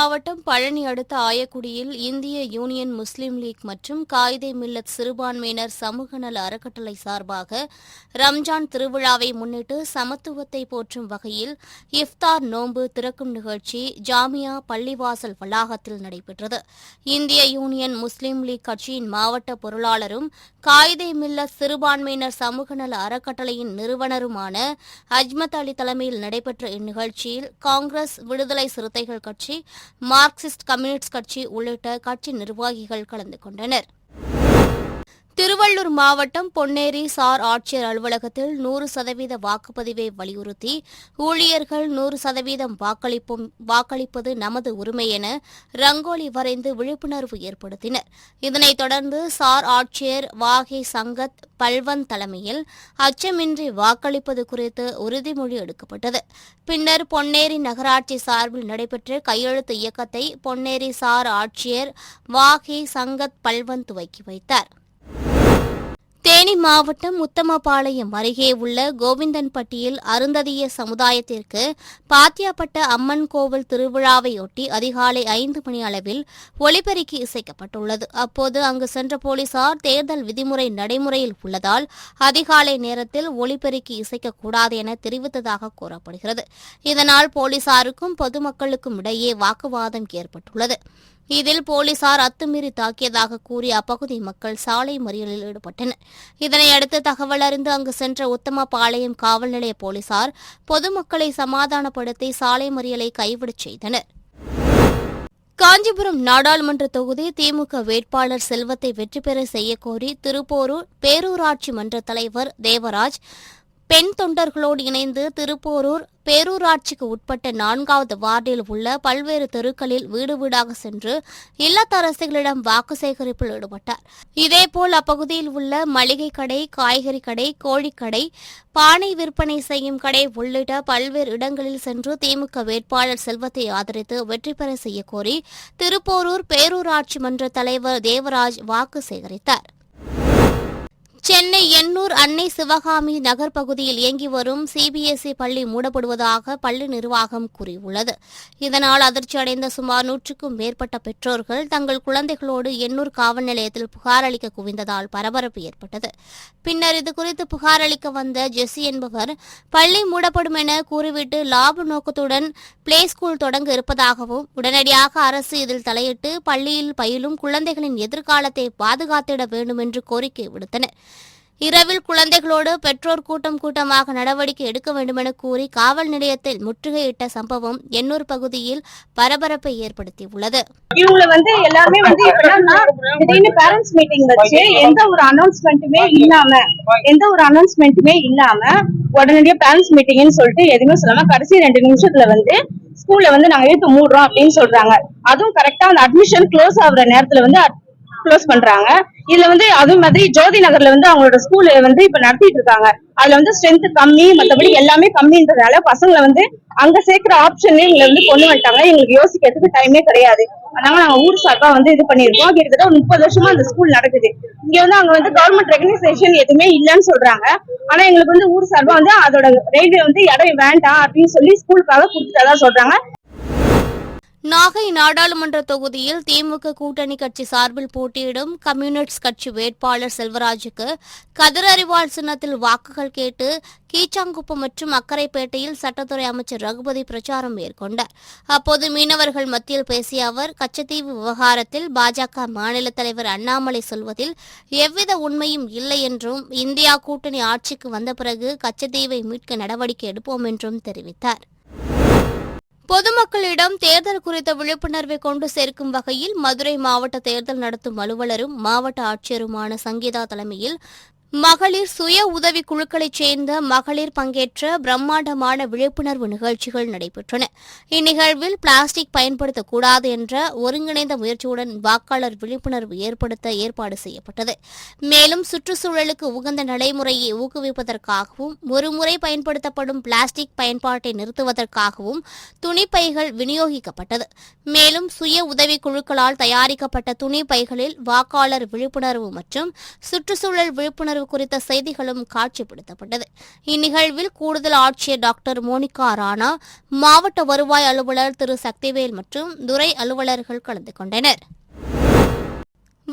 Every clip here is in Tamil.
மாவட்டம் பழனி அடுத்த ஆயக்குடியில் இந்திய யூனியன் முஸ்லீம் லீக் மற்றும் காயிதே மில்லத் சிறுபான்மையினர் சமூக நல அறக்கட்டளை சார்பாக ரம்ஜான் திருவிழாவை முன்னிட்டு சமத்துவத்தை போற்றும் வகையில் இஃப்தார் நோன்பு திறக்கும் நிகழ்ச்சி ஜாமியா பள்ளிவாசல் வளாகத்தில் நடைபெற்றது. இந்திய யூனியன் முஸ்லீம் லீக் கட்சியின் மாவட்ட பொருளாளரும் காயிதே மில்லத் சிறுபான்மையினர் சமூக நல அறக்கட்டளையின் நிறுவனருமான அஜ்மத் அலி தலைமையில் நடைபெற்ற இந்நிகழ்ச்சியில் காங்கிரஸ் விடுதலை சிறுத்தைகள் கட்சி மார்க்சிஸ்ட் கம்யூனிஸ்ட் கட்சி உள்ளிட்ட கட்சி நிர்வாகிகள் கலந்து கொண்டனர். திருவள்ளூர் மாவட்டம் பொன்னேரி சார் ஆட்சியர் அலுவலகத்தில் நூறு சதவீத வாக்குப்பதிவை வலியுறுத்தி ஊழியர்கள் நூறு சதவீதம் வாக்களிப்பும் வாக்களிப்பது நமது உரிமை என ரங்கோலி வரைந்து விழிப்புணர்வு ஏற்படுத்தினர். இதனைத் தொடர்ந்து சார் ஆட்சியர் வாகி சங்கத் பல்வந்த் தலைமையில் அச்சமின்றி வாக்களிப்பது குறித்து உறுதிமொழி எடுக்கப்பட்டது. பின்னர் பொன்னேரி நகராட்சி சார்பில் நடைபெற்ற கையெழுத்து இயக்கத்தை பொன்னேரி சார் ஆட்சியர் வாகி சங்கத் பல்வந்த் துவக்கி வைத்தார். தேனி மாவட்டம் உத்தமபாளையம் அருகே உள்ள கோவிந்தன்பட்டியில் அருந்ததிய சமுதாயத்திற்கு பாத்தியாப்பட்ட அம்மன் கோவில் திருவிழாவையொட்டி அதிகாலை ஐந்து மணி அளவில் ஒலிபெருக்கி இசைக்கப்பட்டுள்ளது. அப்போது அங்கு சென்ற போலீசார் தேர்தல் விதிமுறை நடைமுறையில் உள்ளதால் அதிகாலை நேரத்தில் ஒலிபெருக்கி இசைக்கக்கூடாது என தெரிவித்ததாக கூறப்படுகிறது. இதனால் போலீசாருக்கும் பொதுமக்களுக்கும் இடையே வாக்குவாதம் ஏற்பட்டுள்ளது. இதில் போலீசார் அத்துமீறி தாக்கியதாக கூறி அப்பகுதி மக்கள் சாலை மறியலில் ஈடுபட்டனர். இதனையடுத்து தகவல் அறிந்து அங்கு சென்ற உத்தமபாளையம் காவல் நிலைய போலீசார் பொதுமக்களை சமாதானப்படுத்தி சாலை மறியலை கைவிடச் செய்தனர். காஞ்சிபுரம் நாடாளுமன்ற தொகுதி திமுக வேட்பாளர் செல்வத்தை வெற்றி பெற செய்யக்கோரி திருப்போரூர் பேரூராட்சி மன்ற தலைவர் தேவராஜ் பெண் தொண்டர்களோடு இணைந்து திருப்போரூர் பேரூராட்சிக்கு உட்பட்ட நான்காவது வார்டில் உள்ள பல்வேறு தெருக்களில் வீடு வீடாக சென்று இல்லத்தரசிகளிடம் வாக்கு சேகரிப்பில் ஈடுபட்டார். இதேபோல் அப்பகுதியில் உள்ள மளிகை கடை காய்கறி கடை கோழிக்கடை பானை விற்பனை செய்யும் கடை உள்ளிட்ட பல்வேறு இடங்களில் சென்று திமுக வேட்பாளர் செல்வத்தை ஆதரித்து வெற்றி பெற செய்யக்கோரி திருப்போரூர் பேரூராட்சி மன்ற தலைவர் தேவராஜ் வாக்கு சேகரித்தார். சென்னை எண்ணூர் அன்னை சிவகாமி நகர் பகுதியில் இயங்கி வரும் சிபிஎஸ்இ பள்ளி மூடப்படுவதாக பள்ளி நிர்வாகம் கூறியுள்ளது. இதனால் அதிர்ச்சி அடைந்த சுமார் நூற்றுக்கும் மேற்பட்ட பெற்றோர்கள் தங்கள் குழந்தைகளோடு எண்ணூர் காவல் நிலையத்தில் புகார் அளிக்க குவிந்ததால் பரபரப்பு ஏற்பட்டது. பின்னர் இதுகுறித்து புகார் அளிக்க வந்த ஜெஸ்ஸி என்பவர் பள்ளி மூடப்படும் என கூறிவிட்டு லாப நோக்கத்துடன் பிளே ஸ்கூல் தொடங்க இருப்பதாகவும் உடனடியாக அரசு இதில் தலையிட்டு பள்ளியில் பயிலும் குழந்தைகளின் எதிர்காலத்தை பாதுகாத்திட வேண்டும் என்று கோரிக்கை விடுத்தனர். இரவில் குழந்தைகளோடு பெற்றோர் கூட்டம் கூட்டமாக நடவடிக்கை எடுக்க வேண்டுமென கூறி காவல் நிலையத்தில் முற்றுகையிட்ட சம்பவம் எண்ணூர் பகுதியில் பரபரப்பை ஏற்படுத்தியுள்ளது. இவங்கள வந்து எல்லாமே வந்து திடீர்னு பேரண்ட்ஸ் மீட்டிங் வச்சு எந்த ஒரு அனௌன்ஸ்மெண்ட்டுமே இல்லாம எந்த ஒரு அனௌன்ஸ்மெண்ட்டுமே இல்லாம உடனடியா பேரண்ட்ஸ் மீட்டிங்னு சொல்லிட்டு எதுவுமே சொல்லாம கடைசி ரெண்டு நிமிஷத்துல வந்து ஸ்கூல்ல வந்து நாங்க எடுத்து மூடுறோம் அப்படின்னு சொல்றாங்க. அதுவும் கரெக்டா அந்த அட்மிஷன் க்ளோஸ் ஆகுற நேரத்துல வந்து க்ளோஸ் பண்றாங்க. இதுல வந்து அதே மாதிரி ஜோதி நகர்ல வந்து அவங்களோட ஸ்கூல் வந்து இப்ப நடத்திட்டு இருக்காங்க. அதுல வந்து ஸ்ட்ரென்த் கம்மி மத்தபடி எல்லாமே கம்மின்றதால பசங்களை வந்து அங்க சேர்க்கிற ஆப்ஷன்ல எங்களை வந்து கொண்டு வந்துட்டாங்க. எங்களுக்கு யோசிக்கிறதுக்கு டைமே கிடையாது. அதனால நாங்க ஊர் சார்பா வந்து இது பண்ணிருக்கோம் கிட்டத்தட்ட ஒரு முப்பது வருஷமா அந்த ஸ்கூல் நடக்குது. இங்க வந்து அங்க வந்து கவர்மெண்ட் ரெகனைசேஷன் எதுவுமே இல்லைன்னு சொல்றாங்க. ஆனா எங்களுக்கு வந்து ஊர் சார்பா வந்து அதோட ரயில்வே வந்து இடம் வேண்டாம் அப்படின்னு சொல்லி ஸ்கூலுக்காக கொடுத்துட்டதா சொல்றாங்க. நாகை நாடாளுமன்ற தொகுதியில் திமுக கூட்டணி கட்சி சார்பில் போட்டியிடும் கம்யூனிஸ்ட் கட்சி வேட்பாளர் செல்வராஜுக்கு கதிர் அறிவாள் சின்னத்தில் வாக்குகள் கேட்டு கீச்சாங்குப்பம் மற்றும் அக்கரைப்பேட்டையில் சட்டத்துறை அமைச்சர் ரகுபதி பிரச்சாரம் மேற்கொண்டார். அப்போது மீனவர்கள் மத்தியில் பேசிய அவர் கச்சத்தீவு விவகாரத்தில் பாஜக மாநில தலைவர் அண்ணாமலை சொல்வதில் எவ்வித உண்மையும் இல்லை என்றும் இந்தியா கூட்டணி ஆட்சிக்கு வந்த பிறகு கச்சத்தீவை மீட்க நடவடிக்கை எடுப்போம் என்றும் தெரிவித்தார். பொதுமக்களிடம் தேர்தல் குறித்த விழிப்புணர்வை கொண்டு சேர்க்கும் வகையில் மதுரை மாவட்ட தேர்தல் நடத்தும் அலுவலரும் மாவட்ட ஆட்சியருமான சங்கீதா தலைமையில் மகளிர் சுய உதவி குழுக்களைச் சேர்ந்த மகளிர் பங்கேற்ற பிரம்மாண்டமான விழிப்புணர்வு நிகழ்ச்சிகள் நடைபெற்றன. இந்நிகழ்வில் பிளாஸ்டிக் பயன்படுத்தக்கூடாது என்ற ஒருங்கிணைந்த முயற்சியுடன் வாக்காளர் விழிப்புணர்வு ஏற்படுத்த ஏற்பாடு செய்யப்பட்டது. மேலும் சுற்றுச்சூழலுக்கு உகந்த நடைமுறையை ஊக்குவிப்பதற்காகவும் ஒருமுறை பயன்படுத்தப்படும் பிளாஸ்டிக் பயன்பாட்டை நிறுத்துவதற்காகவும் துணிப்பைகள் விநியோகிக்கப்பட்டது. மேலும் சுய உதவி குழுக்களால் தயாரிக்கப்பட்ட துணிப்பைகளில் வாக்காளர் விழிப்புணர்வு மற்றும் சுற்றுச்சூழல் விழிப்புணர்வு விழிப்புணர்வு குறித்த செய்திகளும் காட்சிப்படுத்தப்பட்டது. இந்நிகழ்வில் கூடுதல் ஆட்சியர் டாக்டர் மோனிகா ராணா மாவட்ட வருவாய் அலுவலர் திரு சக்திவேல் மற்றும் துறை அலுவலர்கள் கலந்து கொண்டனர்.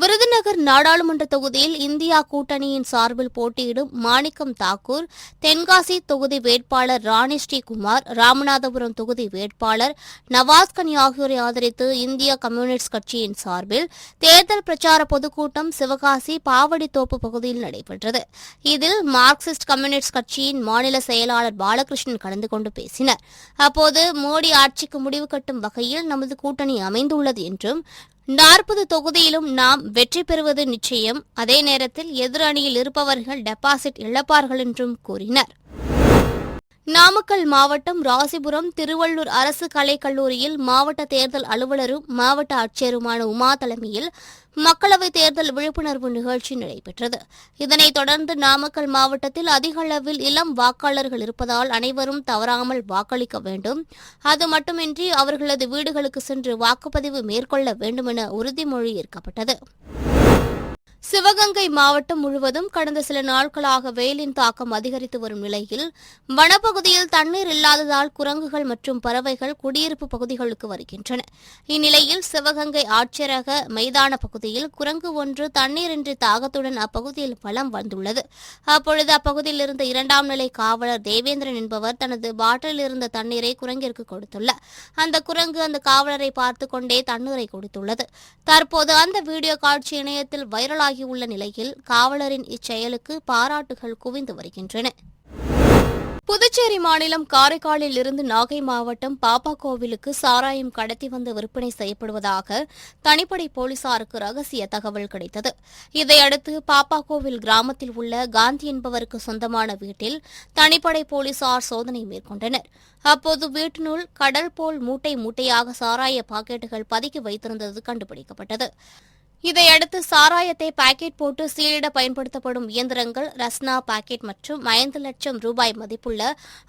விருதுநகர் நாடாளுமன்ற தொகுதியில் இந்தியா கூட்டணியின் சார்பில் போட்டியிடும் மாணிக்கம் தாக்கூர் தென்காசி தொகுதி வேட்பாளர் ராணி ஸ்ரீகுமார் ராமநாதபுரம் தொகுதி வேட்பாளர் நவாஸ்கனி ஆகியோரை ஆதரித்து இந்திய கம்யூனிஸ்ட் கட்சியின் சார்பில் தேர்தல் பிரச்சார பொதுக்கூட்டம் சிவகாசி பாவடித்தோப்பு பகுதியில் நடைபெற்றது. இதில் மார்க்சிஸ்ட் கம்யூனிஸ்ட் கட்சியின் மாநில செயலாளர் பாலகிருஷ்ணன் கலந்து கொண்டு பேசினர். அப்போது மோடி ஆட்சிக்கு முடிவு கட்டும் வகையில் நமது கூட்டணி அமைந்துள்ளது என்றும் நாற்பது தொகுதியிலும் நாம் வெற்றி பெறுவது நிச்சயம். அதே நேரத்தில் எதிரணியில் இருப்பவர்கள் டெபாசிட் இழப்பார்கள் என்றும் கூறினர். நாமக்கல் மாவட்டம் ராசிபுரம் திருவள்ளூர் அரசு கலைக்கல்லூரியில் மாவட்ட தேர்தல் அலுவலரும் மாவட்ட ஆட்சியருமான உமா தலைமையில் மக்களவைத் தேர்தல் விழிப்புணர்வு நிகழ்ச்சி நடைபெற்றது. இதனைத் தொடர்ந்து நாமக்கல் மாவட்டத்தில் அதிக அளவில் இளம் வாக்காளர்கள் இருப்பதால் அனைவரும் தவறாமல் வாக்களிக்க வேண்டும். அது மட்டுமின்றி அவர்களது வீடுகளுக்கு சென்று வாக்குப்பதிவு மேற்கொள்ள வேண்டும் என உறுதிமொழி ஏற்கப்பட்டது. சிவகங்கை மாவட்டம் முழுவதும் கடந்த சில நாட்களாக வெயிலின் தாக்கம் அதிகரித்து வரும் நிலையில் வனப்பகுதியில் தண்ணீர் இல்லாததால் குரங்குகள் மற்றும் பறவைகள் குடியிருப்பு பகுதிகளுக்கு வருகின்றன. இந்நிலையில் சிவகங்கை ஆட்சியரக மைதான பகுதியில் குரங்கு ஒன்று தண்ணீரின்றி தாகத்துடன் அப்பகுதியில் வலம் வந்துள்ளது. அப்பொழுது அப்பகுதியில் இருந்த இரண்டாம் நிலை காவலர் தேவேந்திரன் என்பவர் தனது பாட்டிலில் இருந்த தண்ணீரை குரங்கிற்கு கொடுத்துள்ளார். அந்த குரங்கு அந்த காவலரை பார்த்து கொண்டே தண்ணீரை கொடுத்துள்ளது. தற்போது அந்த வீடியோ காட்சி இணையத்தில் வைரலாகியுள்ள நிலையில் காவலரின் இச்செயலுக்கு பாராட்டுகள் குவிந்து வருகின்றன. புதுச்சேரி மாநிலம் காரைக்காலில் இருந்து நாகை மாவட்டம் பாப்பா கோவிலுக்கு சாராயம் கடத்தி வந்து விற்பனை செய்யப்படுவதாக தனிப்படை போலீசாருக்கு ரகசிய தகவல் கிடைத்தது. இதையடுத்து பாப்பா கோவில் கிராமத்தில் உள்ள காந்தி என்பவருக்கு சொந்தமான வீட்டில் தனிப்படை போலீசார் சோதனை மேற்கொண்டனர். அப்போது வீட்டினுள் கடல் போல் மூட்டை மூட்டையாக சாராய பாக்கெட்டுகள் பதுக்கி வைத்திருந்தது கண்டுபிடிக்கப்பட்டது. இதையடுத்து சாராயத்தை பாக்கெட் போட்டு சீலிட பயன்படுத்தப்படும் இயந்திரங்கள் ரஸ்னா பாக்கெட் மற்றும் ஐந்து லட்சம் ரூபாய் மதிப்புள்ள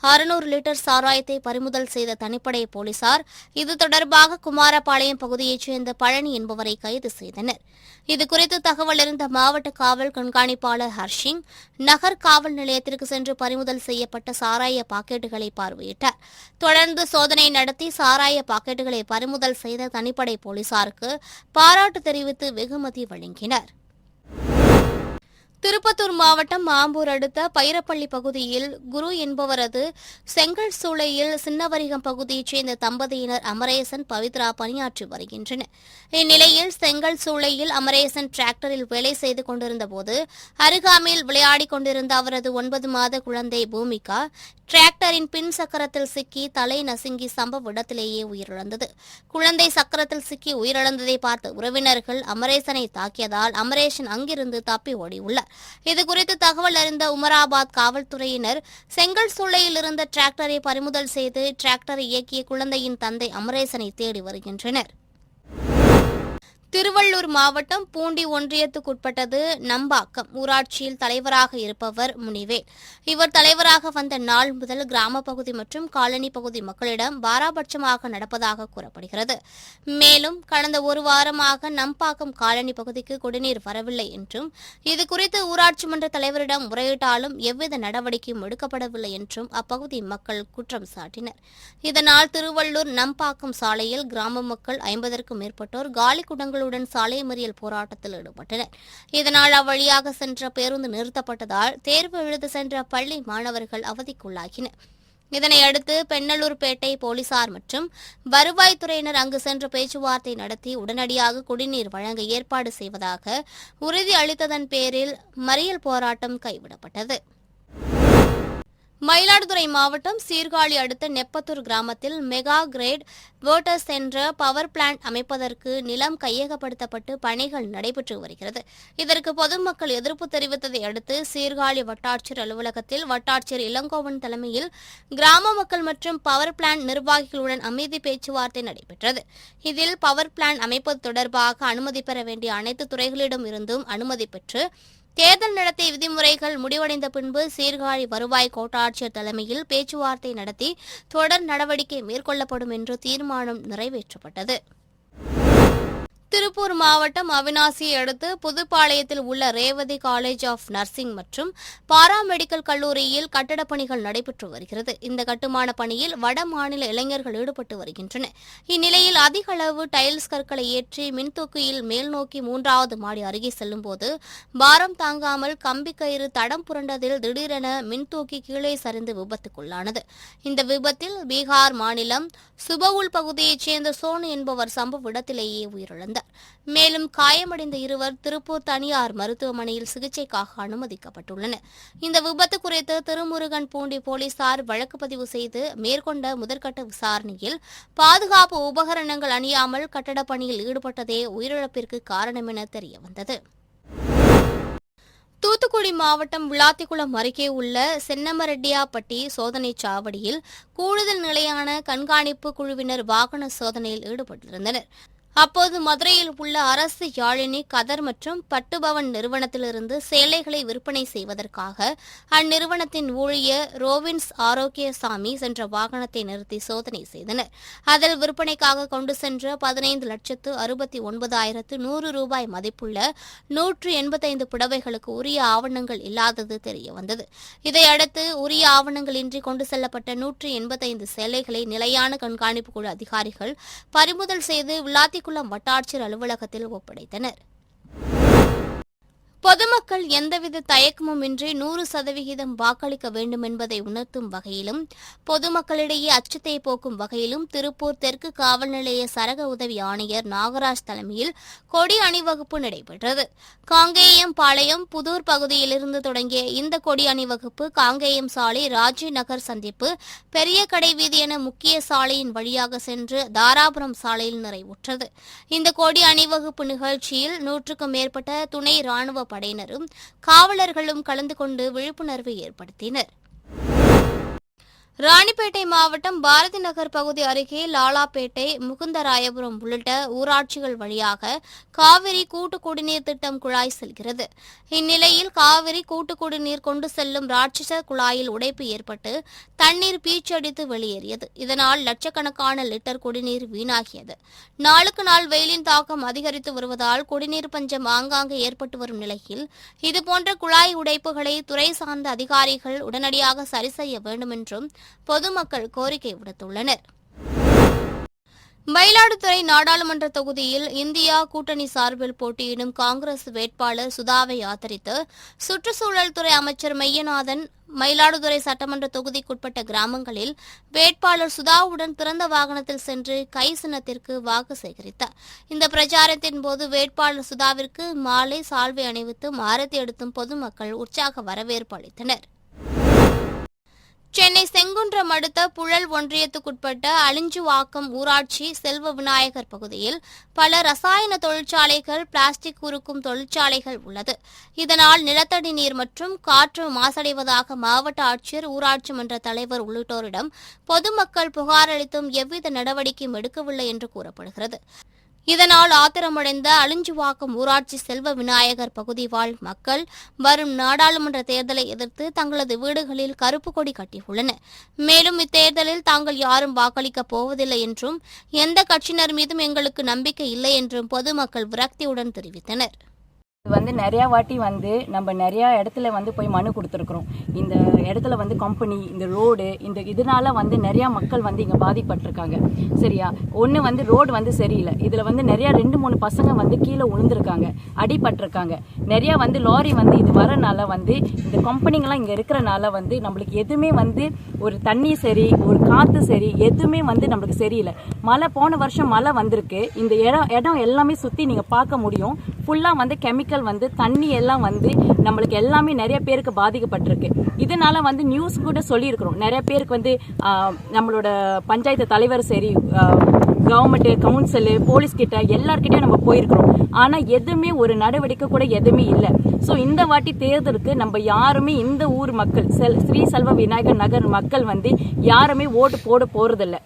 அறுநூறு லிட்டர் சாராயத்தை பறிமுதல் செய்த தனிப்படை போலீசார் இது தொடர்பாக குமாரபாளையம் பகுதியைச் சேர்ந்த பழனி என்பவரை கைது செய்தனர். இதுகுறித்து தகவல் அறிந்த மாவட்ட காவல் கண்காணிப்பாளர் ஹர்ஷிங் நகர் காவல் நிலையத்திற்கு சென்று பறிமுதல் செய்யப்பட்ட சாராய பாக்கெட்டுகளை பார்வையிட்டார். தொடர்ந்து சோதனை நடத்தி சாராய பாக்கெட்டுகளை பறிமுதல் செய்த தனிப்படை போலீசாருக்கு பாராட்டு தெரிவித்து வெகுமதி வழங்கினர். திருப்பத்தூர் மாவட்டம் ஆம்பூர் அடுத்த பைரப்பள்ளி பகுதியில் குரு என்பவரது செங்கல் சூளையில் சின்னவரிகம் பகுதியைச் சேர்ந்த தம்பதியினர் அமரேசன் பவித்ரா பணியாற்றி வருகின்றனர். இந்நிலையில் செங்கல் சூளையில் அமரேசன் டிராக்டரில் வேலை செய்து கொண்டிருந்த போது அருகாமையில் விளையாடிக் கொண்டிருந்த அவரது ஒன்பது மாத குழந்தை பூமிகா டிராக்டரின் பின் சக்கரத்தில் சிக்கி தலை நசுங்கி சம்பவ இடத்திலேயே உயிரிழந்தது. குழந்தை சக்கரத்தில் சிக்கி உயிரிழந்ததை பார்த்த உறவினர்கள் அமரேசனை தாக்கியதால் அமரேசன் அங்கிருந்து தப்பி ஓடியுள்ளார். இதுகுறித்து தகவல் அறிந்த உமராபாத் காவல்துறையினர் செங்கல் சூளையில் இருந்த டிராக்டரை பறிமுதல் செய்து டிராக்டரை இயக்கிய குழந்தையின் தந்தை அமரேசனை தேடி வருகின்றனர். திருவள்ளூர் மாவட்டம் பூண்டி ஒன்றியத்துக்குட்பட்டது நம்பாக்கம். ஊராட்சியில் தலைவராக இருப்பவர் முனிவேல் இவர் தலைவராக வந்த நாள் முதல் கிராம பகுதி மற்றும் காலனி பகுதி மக்களிடம் பாராபட்சமாக நடப்பதாக கூறப்படுகிறது. மேலும் கடந்த ஒரு வாரமாக நம்பாக்கம் காலனி பகுதிக்கு குடிநீர் வரவில்லை என்றும் இதுகுறித்து ஊராட்சி மன்ற தலைவரிடம் முறையிட்டாலும் எவ்வித நடவடிக்கையும் எடுக்கப்படவில்லை என்றும் அப்பகுதி மக்கள் குற்றம் சாட்டினர். இதனால் திருவள்ளூர் நம்பாக்கம் சாலையில் கிராம மக்கள் ஐம்பதற்கும் மேற்பட்டோர் காலி குடங்களுடன் சாலை மறியல் போராட்டத்தில் ஈடுபட்டனர். இதனால் அவ்வழியாக சென்ற பேருந்து நிறுத்தப்பட்டதால் தேர்வு எழுத சென்ற பள்ளி மாணவர்கள் அவதிக்குள்ளாகினர். இதனையடுத்து பெண்ணலூர்பேட்டை போலீசார் மற்றும் வருவாய்த்துறையினர் அங்கு சென்று பேச்சுவார்த்தை நடத்தி உடனடியாக குடிநீர் வழங்க ஏற்பாடு செய்வதாக உறுதி அளித்ததன் பேரில் மறியல் போராட்டம் கைவிடப்பட்டது. மயிலாடுதுறை மாவட்டம் சீர்காழி அடுத்த நெப்பத்தூர் கிராமத்தில் மெகா கிரேட் வேர்டர்ஸ் என்ற பவர் பிளான்ட் அமைப்பதற்கு நிலம் கையகப்படுத்தப்பட்டு பணிகள் நடைபெற்று வருகிறது. இதற்கு பொதுமக்கள் எதிர்ப்பு தெரிவித்ததை அடுத்து சீர்காழி வட்டாட்சியர் அலுவலகத்தில் வட்டாட்சியர் இளங்கோவன் தலைமையில் கிராம மக்கள் மற்றும் பவர் பிளான்ட் நிர்வாகிகளுடன் அமைதி பேச்சுவார்த்தை நடைபெற்றது. இதில் பவர் பிளான்ட் அமைப்பது தொடர்பாக அனுமதி பெற வேண்டிய அனைத்து துறைகளிடம் இருந்தும் அனுமதி பெற்று தேர்தல் நடத்தை விதிமுறைகள் முடிவடைந்த பின்பு சீர்காழி வருவாய் கோட்டாட்சியர் தலைமையில் பேச்சுவார்த்தை நடத்தி தொடர் நடவடிக்கை மேற்கொள்ளப்படும் என்று தீர்மானம் நிறைவேற்றப்பட்டது. திருப்பூர் மாவட்டம் அவினாசியை அடுத்து புதுப்பாளையத்தில் உள்ள ரேவதி காலேஜ் ஆஃப் நர்சிங் மற்றும் பாராமெடிக்கல் கல்லூரியில் கட்டடப் பணிகள் நடைபெற்று வருகிறது. இந்த கட்டுமான பணியில் வட மாநில இளைஞர்கள் ஈடுபட்டு வருகின்றனர் இந்நிலையில் அதிக அளவு டைல்ஸ் கற்களை ஏற்றி மின்தூக்கியில் மேல் நோக்கி மூன்றாவது மாடி அருகே செல்லும்போது பாரம் தாங்காமல் கம்பி கயிறு தடம் புரண்டதில் திடீரென மின்தூக்கி கீழே சரிந்து விபத்துக்குள்ளானது. இந்த விபத்தில் பீகார் மாநிலம் சுபவுல் பகுதியைச் சேர்ந்த சோனு என்பவர் சம்பவ இடத்திலேயே உயிரிழந்தார். மேலும் காயமடைந்த இருவர் திருப்பூர் தனியார் மருத்துவமனையில் சிகிச்சைக்காக அனுமதிக்கப்பட்டுள்ளனர். இந்த விபத்து குறித்து திருமுருகன் பூண்டி போலீசார் வழக்கு பதிவு செய்து மேற்கொண்ட முதற்கட்ட விசாரணையில் பாதுகாப்பு உபகரணங்கள் அணியாமல் கட்டடப் பணியில் ஈடுபட்டதே உயிரிழப்பிற்கு காரணம் என தெரியவந்தது. தூத்துக்குடி மாவட்டம் விளாத்திக்குளம் அருகே உள்ள சென்னமரெட்டியாப்பட்டி சோதனைச் சாவடியில் கூடுதல் நிலையான கண்காணிப்பு குழுவினர் வாகன சோதனையில் ஈடுபட்டிருந்தனர். அப்போது மதுரையில் உள்ள அரசு யாழினி கதர் மற்றும் பட்டுபவன் நிறுவனத்திலிருந்து சேலைகளை விற்பனை செய்வதற்காக அந்நிறுவனத்தின் ஊழியர் ரோவின்ஸ் ஆரோக்கியசாமி சென்ற வாகனத்தை நிறுத்தி சோதனை செய்தனர். அதில் விற்பனைக்காக கொண்டு சென்ற பதினைந்து லட்சத்து அறுபத்தி ஒன்பதாயிரத்து நூறு ரூபாய் மதிப்புள்ள நூற்று எண்பத்தைந்து புடவைகளுக்கு உரிய ஆவணங்கள் இல்லாதது தெரியவந்தது. இதையடுத்து உரிய ஆவணங்களின்றி கொண்டு செல்லப்பட்ட நூற்று எண்பத்தைந்து சேலைகளை நிலையான கண்காணிப்பு குழு அதிகாரிகள் பறிமுதல் செய்து விளாத்திக்குளம் வட்டாட்சியர் அலுவலகத்தில் ஒப்படைத்தனர். பொதுமக்கள் எந்தவித தயக்கமுமின்றி நூறு சதவிகிதம் வாக்களிக்க வேண்டும் என்பதை உணர்த்தும் வகையிலும் பொதுமக்களிடையே அச்சத்தை போக்கும் வகையிலும் திருப்பூர் தெற்கு காவல் நிலைய சரக உதவி ஆணையர் நாகராஜ் தலைமையில் கொடி அணிவகுப்பு நடைபெற்றது. காங்கேயம் பாளையம் புதூர் பகுதியிலிருந்து தொடங்கிய இந்த கொடி அணிவகுப்பு காங்கேயம் சாலை ராஜி நகர் சந்திப்பு பெரிய கடை வீதி என முக்கிய சாலையின் வழியாக சென்று தாராபுரம் சாலையில் நிறைவுற்றது. இந்த கொடி அணிவகுப்பு நிகழ்ச்சியில் நூற்றுக்கும் மேற்பட்ட துணை ராணுவ படையினரும் காவலர்களும் கலந்து கொண்டு விழிப்புணர்வு ஏற்படுத்தினர் ராணிப்பேட்டை மாவட்டம் பாரதி நகர் பகுதி அருகே லாலாப்பேட்டை முகுந்தராயபுரம் உள்ளிட்ட ஊராட்சிகள் வழியாக காவிரி கூட்டு குடிநீர் திட்டம் குழாய் செல்கிறது. இந்நிலையில் காவிரி கூட்டு குடிநீர் கொண்டு செல்லும் ராட்சச குழாயில் உடைப்பு ஏற்பட்டு தண்ணீர் பீச்சடித்து வெளியேறியது. இதனால் லட்சக்கணக்கான லிட்டர் குடிநீர் வீணாகியது. நாளுக்கு நாள் வெயிலின் தாக்கம் அதிகரித்து வருவதால் குடிநீர் பஞ்சம் ஆங்காங்கே ஏற்பட்டு வரும் நிலையில் இதுபோன்ற குழாய் உடைப்புகளை துறை சார்ந்த அதிகாரிகள் உடனடியாக சரி செய்ய வேண்டும் என்றும் பொதுமக்கள் கோரிக்கை விடுத்துள்ளனர். மயிலாடுதுறை நாடாளுமன்ற தொகுதியில் இந்தியா கூட்டணி சார்பில் போட்டியிடும் காங்கிரஸ் வேட்பாளர் சுதாவை ஆதரித்து சுற்றுச்சூழல் துறை அமைச்சர் மெய்யநாதன் மயிலாடுதுறை சட்டமன்ற தொகுதிக்குட்பட்ட கிராமங்களில் வேட்பாளர் சுதாவுடன் திறந்த வாகனத்தில் சென்று கை சின்னத்திற்கு வாக்கு சேகரித்தார். இந்த பிரச்சாரத்தின் போது வேட்பாளர் சுதாவிற்கு மாலை சால்வை அணிவித்து மாரத்தி எடுத்தும் பொதுமக்கள் உற்சாக வரவேற்பு அளித்தனர். சென்னை அடுத்த புழல் ஒன்றியத்துக்குட்பட்ட அழிஞ்சுவாக்கம் ஊராட்சி செல்வ விநாயகர் பகுதியில் பல ரசாயன தொழிற்சாலைகள் பிளாஸ்டிக் உருக்கும் தொழிற்சாலைகள் உள்ளது. இதனால் நிலத்தடி நீர் மற்றும் காற்று மாசடைவதாக மாவட்ட ஆட்சியர் ஊராட்சி மன்ற தலைவர் உள்ளிட்டோரிடம் பொதுமக்கள் புகார் அளித்தும் எவ்வித நடவடிக்கையும் எடுக்கவில்லை என்று கூறப்படுகிறது. இதனால் ஆத்திரமடைந்த அழிஞ்சுவாக்கம் ஊராட்சி செல்வ விநாயகர் பகுதி வாழ் மக்கள் வரும் நாடாளுமன்ற தேர்தலை எதிர்த்து தங்களது வீடுகளில் கருப்பு கொடி கட்டியுள்ளனர். மேலும் இத்தேர்தலில் தாங்கள் யாரும் வாக்களிக்கப் போவதில்லை என்றும் எந்த கட்சியினர் மீதும் எங்களுக்கு நம்பிக்கை இல்லை என்றும் பொதுமக்கள் விரக்தியுடன் தெரிவித்தனர். இது வந்து நிறையா வாட்டி வந்து நம்ம நிறையா இடத்துல வந்து போய் மனு கொடுத்துருக்குறோம். இந்த இடத்துல வந்து கம்பெனி இந்த ரோடு இந்த இதனால வந்து நிறையா மக்கள் வந்து இங்கே பாதிப்பட்டிருக்காங்க. சரியா? ஒன்று வந்து ரோடு வந்து சரியில்லை. இதில் வந்து நிறையா ரெண்டு மூணு பசங்க வந்து கீழே விழுந்திருக்காங்க. அடிபட்டிருக்காங்க. நிறையா வந்து லாரி வந்து இது வரனால வந்து இந்த கம்பெனிங்கெல்லாம் இங்கே இருக்கிறனால வந்து நம்மளுக்கு எதுவுமே வந்து ஒரு தண்ணி சரி ஒரு காற்று சரி எதுவுமே வந்து நம்மளுக்கு சரியில்லை. மழை போன வருஷம் மழை வந்திருக்கு. இந்த இடம் இடம் எல்லாமே சுற்றி நீங்கள் பார்க்க முடியும். ஃபுல்லாக வந்து கெமிக்கல் வந்து தண்ணி எல்லாம் வந்து நம்மளுக்கு எல்லாமே நிறைய பேருக்கு பாதிக்கப்பட்டிருக்கு. இதனால வந்து நியூஸ் கூட சொல்லியிருக்கிறோம். நிறைய பேருக்கு வந்து நம்மளோட பஞ்சாயத்து தலைவர் சரி கவர்மெண்ட் கவுன்சிலு போலீஸ் கிட்ட எல்லார்கிட்டயும் நம்ம போயிருக்கிறோம். ஆனா எதுவுமே ஒரு நடவடிக்கை கூட எதுவுமே இல்லை. ஸோ இந்த வாட்டி தேர்தலுக்கு நம்ம யாருமே இந்த ஊர் மக்கள் செல் ஸ்ரீ செல்வ விநாயகர் நகர் மக்கள் வந்து யாருமே ஓட்டு போட போறதில்லை.